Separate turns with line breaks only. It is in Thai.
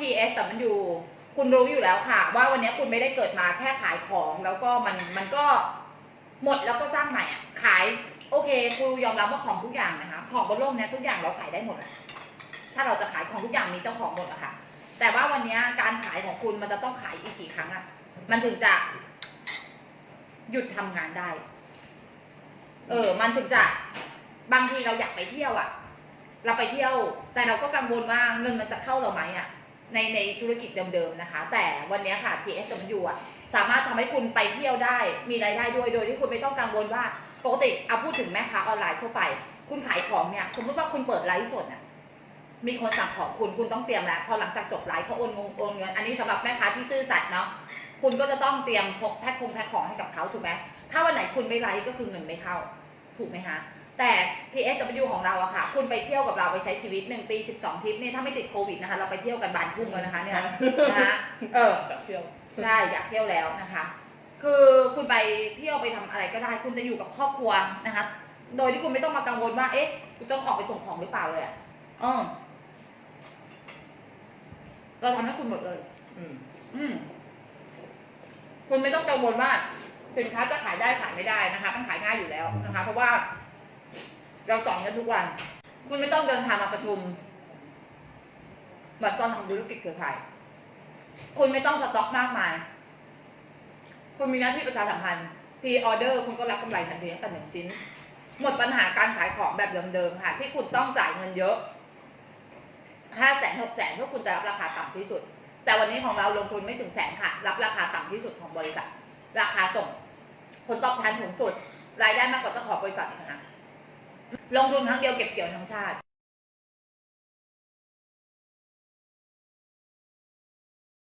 TS แต่มันอยู่ คุณรู้อยู่แล้วค่ะ ว่าวันนี้คุณไม่ได้เกิดมาแค่ขายของ แล้วก็มันมันก็หมดแล้วก็สร้างใหม่อะขายโอเคครูยอมรับว่าของทุกอย่างนะคะ ของบนโลกนี้ทุกอย่างเราขายได้หมดอะถ้าเราจะขายของทุกอย่างมีเจ้าของหมดอะค่ะ แต่ว่าวันนี้การขายของคุณมันจะต้องขายอีกกี่ครั้งอะมันถึงจะ หยุดทำงานได้ เออ มันถึงจะบางทีเราอยากไปเที่ยวอะเราไปเที่ยว แต่เราก็กังวลว่าเงินมันจะเข้าเราไหมอะ ในในธุรกิจเดิมๆนะคะ แต่วันนี้ค่ะ TSW อะสามารถทำให้คุณไปเที่ยวได้ มีรายได้ด้วยโดยที่คุณไม่ต้องกังวลว่าปกติเอาพูดถึงแม่ค้าออนไลน์ทั่วไป คุณขายของเนี่ยสมมติว่าคุณเปิดไลฟ์สดอะมีคนสั่งของคุณคุณต้องเตรียมแล้วพอหลังจากจบไลฟ์เขาโอนงงโอนเงินอันนี้สำหรับแม่ค้าที่ซื่อสัตย์เนาะคุณก็จะต้องเตรียมพกแพ็คคงแพ็คของให้กับเขาถูกไหมถ้าวันไหนคุณไม่ไลฟ์ก็คือเงินไม่เข้า ถูกไหมคะ แต่ TSW ของเราอะค่ะ คุณไปเที่ยวกับเราไปใช้ชีวิตหนึ่งปีสิบสองทริปนี่ถ้าไม่ติดโควิดนะคะ เราไปเที่ยวกันบานทุ่งเลยนะคะเนี่ยนะคะเออ
เชี่ยว
ใช่อยากเที่ยวแล้วนะคะ คือคุณไปเที่ยวไปทำอะไรก็ได้ คุณจะอยู่กับครอบครัวนะคะ โดยที่คุณไม่ต้องมากังวลว่าเอ๊ะคุณต้องออกไปส่งของหรือเปล่าเลยอะอืมเราทำให้คุณหมดเลย
อืม
อืม คุณไม่ต้องกังวลว่าสินค้าจะขายได้ขายไม่ได้นะคะ มันขายง่ายอยู่แล้วนะคะ เพราะว่า เราสอนกันทุกวัน คุณไม่ต้องเดินทางมาประชุมเหมือนตอนทำธุรกิจเครือข่าย คุณไม่ต้องสต็อกมากมาย คุณมีหน้าที่ประชาสัมพันธ์พรีออเดอร์คุณก็รับกำไรทันทีตั้งแต่หนึ่งชิ้น หมดปัญหาการขายของแบบเดิมๆค่ะ ที่คุณต้องจ่ายเงินเยอะห้าแสนหกแสนเพื่อคุณจะรับราคาต่ำที่สุด แต่วันนี้ของเราลงทุนไม่ถึงแสนค่ะ รับราคาต่ำที่สุดของบริษัท ราคาส่ง ผลตอบแทนสูงสุด รายได้มากกว่าเจ้าของบริษัทอีกนะคะ ลงทุนครั้งเดียวเก็บเกี่ยวทั้งชาติ